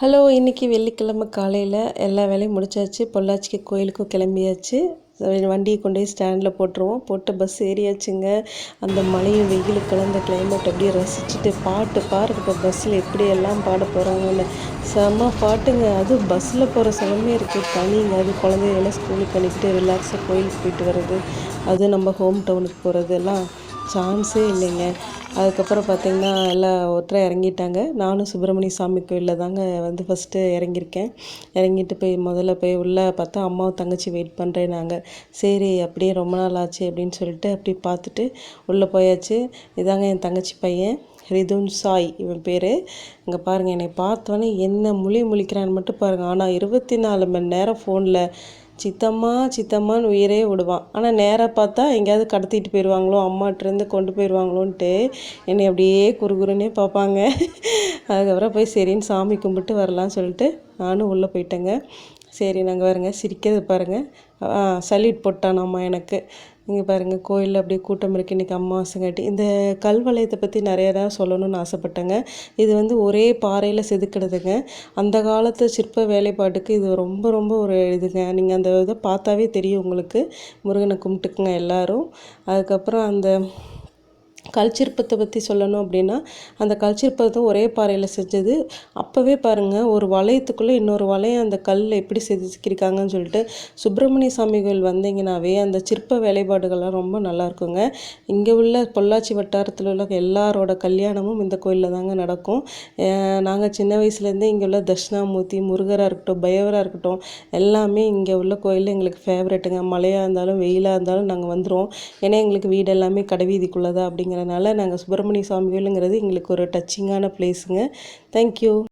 Hello இன்றைக்கி வெள்ளிக்கிழமை காலையில் எல்லா வேலையும் முடிச்சாச்சு. பொள்ளாச்சிக்கு கோயிலுக்கும் கிளம்பியாச்சு. வண்டியை கொண்டு போய் ஸ்டாண்டில் போட்டுருவோம். போட்டு பஸ் ஏறியாச்சுங்க. அந்த மழையும் வெயிலும் கலந்த கிளைமேட் அப்படியே ரசிச்சுட்டு பாட்டு பாருங்க இப்போ பஸ்ஸில் எப்படி எல்லாம் பாட போகிறாங்கன்னு செம்ம பாட்டுங்க. அதுவும் பஸ்ஸில் போகிற சுகமே இருக்குது தனிங்க. அது குழந்தைகள ஸ்கூலுக்கு அனுப்பிட்டு ரிலாக்ஸாக கோயிலுக்கு போயிட்டு வர்றது. அது நம்ம ஹோம் டவுனுக்கு போகிறது எல்லாம் சான்ஸே இல்லைங்க. அதுக்கப்புறம் பார்த்திங்கன்னா எல்லாம் ஒருத்தராக இறங்கிட்டாங்க. நானும் சுப்பிரமணிய சாமி கோயிலில் தாங்க வந்து ஃபஸ்ட்டு இறங்கியிருக்கேன். இறங்கிட்டு போய் முதல்ல போய் உள்ளே பார்த்தா அம்மாவும் தங்கச்சி வெயிட் பண்ணுறேனாங்க சரி அப்படியே ரொம்ப நாள் ஆச்சு அப்படின்னு சொல்லிட்டு அப்படி பார்த்துட்டு உள்ளே போயாச்சு. இதாங்க என் தங்கச்சி பையன். ரிதுன் சாய் இவன் பேர். இங்கே பாருங்கள் என்னை பார்த்தோன்னே என்ன மொழி முழிக்கிறான்னு மட்டும் பாருங்கள் ஆனால் இருபத்தி நாலு மணி நேரம் ஃபோனில் சித்தம்மா சித்தம்மான்னு உயிரே விடுவான். ஆனால் நேராக பார்த்தா எங்கேயாவது கடத்திட்டு போயிடுவாங்களோ அம்மாட்டிருந்து கொண்டு போயிடுவாங்களோன்ட்டு என்னை அப்படியே குறுகுறுன்னே பார்ப்பாங்க. அதுக்கப்புறம் போய் சரின்னு சாமி கும்பிட்டு வரலான்னு சொல்லிட்டு நானும் உள்ளே போயிட்டேங்க. சரி நாங்கள் வருங்க சிரிக்கிறது பாருங்கள் சல்யூட் போட்டானாம்மா எனக்கு. இங்கே பாருங்கள் கோயிலில் அப்படியே கூட்டம் இருக்குது இன்றைக்கி அம்மாவாசங்காட்டி இந்த கல்வளையத்தை பற்றி நிறையா தான் சொல்லணும்னு ஆசைப்பட்டேங்க. இது வந்து ஒரே பாறையில் செதுக்கிடுதுங்க அந்த காலத்து சிற்ப வேலைப்பாட்டுக்கு இது ரொம்ப ரொம்ப ஒரு இதுங்க. நீங்கள் அந்த இதை பார்த்தாவே தெரியும் உங்களுக்கு. முருகனை கும்பிட்டுக்குங்க எல்லோரும். அதுக்கப்புறம் அந்த கல்ச்சிற்பத்தை பற்றி சொல்லணும் அப்படின்னா அந்த கல்ச்சிற்பத்தை ஒரே பாறையில் செஞ்சது. அப்போவே பாருங்கள் ஒரு வளையத்துக்குள்ளே இன்னொரு வளையம் அந்த கல்லில் எப்படி செதுக்கியிருக்காங்கன்னு சொல்லிட்டு சுப்பிரமணிய சாமி கோயில் வந்தீங்கன்னாவே அந்த சிற்ப வேலைப்பாடுகள்லாம் ரொம்ப நல்லா இருக்குங்க. இங்கே உள்ள பொள்ளாச்சி வட்டாரத்தில் உள்ள எல்லாரோட கல்யாணமும் இந்த கோயிலில் தாங்க நடக்கும். நாங்கள் சின்ன வயசுலேருந்தே இங்கே உள்ள தட்சிணாமூர்த்தி முருகராக இருக்கட்டும் பயவராக இருக்கட்டும் எல்லாமே இங்கே உள்ள கோயில் எங்களுக்கு ஃபேவரெட்டுங்க மழையாக இருந்தாலும் வெயிலாக இருந்தாலும் நாங்கள் வந்துடுவோம் ஏன்னா எங்களுக்கு வீடு எல்லாமே கடைவீதிக்குள்ளே அப்படிங்க அப்படிங்கிறனால நாங்கள் சுப்பிரமணிய சுவாமி கோயிலுங்கிறது எங்களுக்கு ஒரு டச்சிங்கான பிளேஸுங்க தேங்க்யூ